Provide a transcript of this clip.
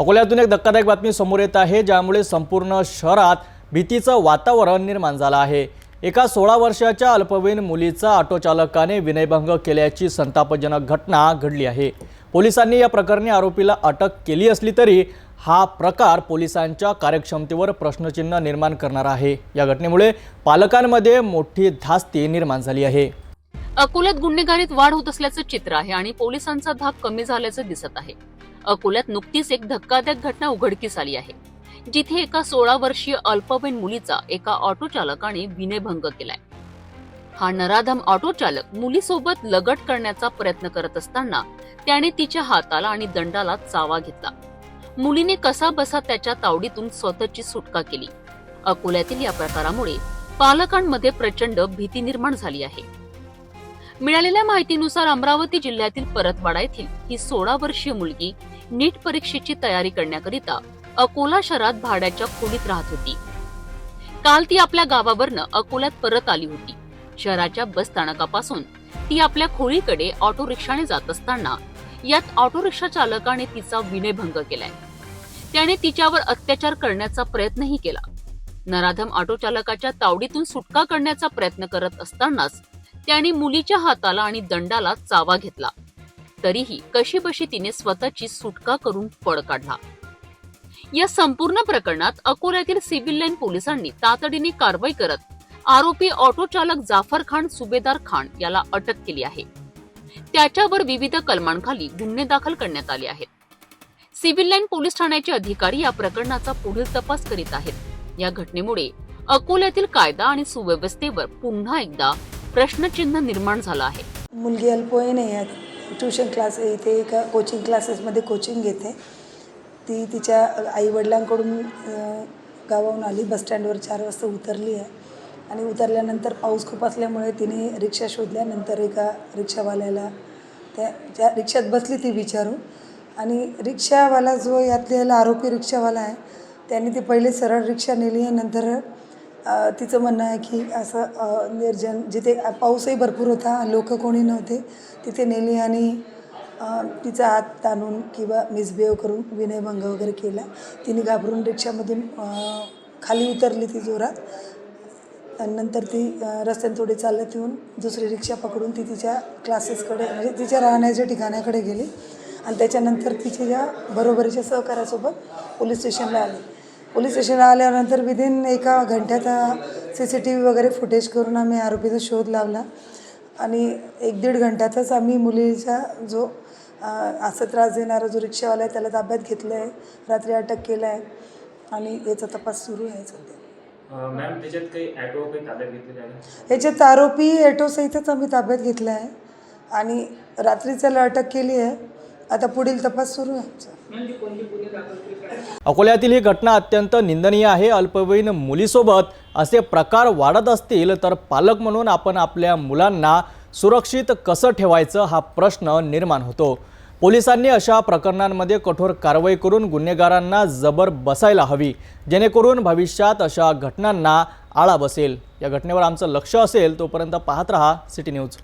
अकोल्यातून एक धक्कादायक बातमी समोर येत आहे ज्यामुळे संपूर्ण शहरात भीतीचं वातावरण निर्माण झालं आहे. एका सोळा वर्षाच्या अल्पवयीन मुलीचा ऑटो चालकाने विनयभंग केल्याची संतापजनक घटना घडली आहे. पोलिसांनी या प्रकरणी आरोपीला अटक केली असली तरी हा प्रकार पोलिसांच्या कार्यक्षमतेवर प्रश्नचिन्ह निर्माण करणारा आहे. या घटनेमुळे पालकांमध्ये मोठी धास्ती निर्माण झाली आहे. अकोल्यात गुन्हेगारीत वाढ होत असल्याचं चित्र आहे आणि पोलिसांचा धाक कमी झाल्याचं दिसत आहे. अकोल्यात नुकतीच एक धक्कादायक घटना उघडकीस आली आहे. जिथे एका सोळा वर्षीय अल्पवयीन मुलीचा एका ऑटो चालकाने विनयभंग केलाय. हा नराधम ऑटो चालक मुलीसोबत लगट करण्याचा प्रयत्न करत असताना त्याने तिच्या हाताला आणि दंडाला चावा घेतला. मुलीने कसा बसा त्याच्या तावडीतून स्वतःची सुटका केली. अकोल्यातील या प्रकारामुळे पालकांमध्ये प्रचंड भीती निर्माण झाली आहे. मिळालेल्या माहितीनुसार अमरावती जिल्ह्यातील परतवाडा येथील ही सोळा वर्षीय मुलगी नीट परीक्षेची तयारी करण्याकरिता अकोला शहरात भाड्याच्या खोलीत राहत होती. काल ती आपल्या गावावरनं अकोल्यात परत आली होती. शहराच्या बस स्थानकापासून ती आपल्या खोलीकडे ऑटो रिक्षाने जात असताना यात ऑटो रिक्षा चालकाने तिचा विनयभंग केलाय. त्याने तिच्यावर अत्याचार करण्याचा प्रयत्नही केला. नराधम ऑटो चालकाच्या तावडीतून सुटका करण्याचा प्रयत्न करत असतानाच त्याने मुलीच्या हाताला आणि दंडाला चावा घेतला. तरीही कशीबशी तिने स्वतःची सुटका करून पळ काढला. या संपूर्ण प्रकरणात अकोल्यातील सिव्हिल लाईन पोलिसांनी तातडीने कारवाई करत आरोपी ऑटो चालक जाफर खान सुबेदार खान याला अटक केली आहे. त्याच्यावर विविध कलमांखाली गुन्हे दाखल करण्यात आले आहेत. सिव्हिल लाईन पोलीस ठाण्याचे अधिकारी या प्रकरणाचा पुढील तपास करीत आहेत. या घटनेमुळे अकोल्यातील कायदा आणि सुव्यवस्थेवर पुन्हा एकदा प्रश्नचिन्ह निर्माण झालं आहे. मुलगी अल्पवयीन आहे. ट्युशन क्लास इथे एका कोचिंग क्लासेसमध्ये कोचिंग घेते. ती तिच्या आईवडिलांकडून गावाहून आली. बसस्टँडवर चार वाजता उतरली आहे. आणि उतरल्यानंतर पाऊस खूप असल्यामुळे तिने रिक्षा शोधल्यानंतर एका रिक्षावाल्याला त्या ज्या रिक्षात बसली ती विचारून आणि रिक्षावाला जो यातलेला आरोपी रिक्षावाला आहे त्यांनी ती पहिले सरळ रिक्षा नेली आहे नंतर तिचं म्हणणं आहे की असं निर्जन जिथे पाऊसही भरपूर होता लोक कोणी नव्हते तिथे नेली आणि तिचा हात ताणून किंवा मिसबिहेव करून विनयभंग वगैरे केला. तिने घाबरून रिक्षामधून खाली उतरली ती जोरात. आणि नंतर ती रस्त्याने थोडी चालत येऊन दुसरी रिक्षा पकडून ती तिच्या क्लासेसकडे म्हणजे तिच्या राहण्याच्या ठिकाणाकडे गेली. आणि त्याच्यानंतर तिच्या बरोबरीच्या सहकार्यासोबत पोलीस स्टेशनला आली. पोलीस स्टेशनला आल्यानंतर विदिन एका घंट्यात सी सी टी व्ही वगैरे फुटेज करून आम्ही आरोपीचा शोध लावला. आणि एक दीड घंट्यातच आम्ही मुलीचा जो असं त्रास देणारा जो रिक्षावाला आहे त्याला ताब्यात घेतलं आहे रात्री अटक केलं आहे आणि याचा तपास सुरू आहे सध्या. अं, मॅम त्याच्यात काही ॲटो काही ताब्यात घेतलेले आहे याच्यात आरोपी ॲटोसहितच आम्ही ताब्यात घेतला आहे आणि रात्रीच त्याला अटक केली आहे. आता पुढील तपास सुरू आहे आमचा. अकोल्यातील ही घटना अत्यंत निंदनीय आहे. अल्पवयीन मुलीसोबत असे प्रकार वाढत असतील तर पालक म्हणून आपण आपल्या मुलांना सुरक्षित कसं ठेवायचं हा प्रश्न निर्माण होतो. पोलिसांनी अशा प्रकरणांमध्ये कठोर कारवाई करून गुन्हेगारांना जबर बसायला हवी जेणेकरून भविष्यात अशा घटनांना आळा बसेल. या घटनेवर आमचं लक्ष असेल तोपर्यंत पाहत रहा सिटी न्यूज.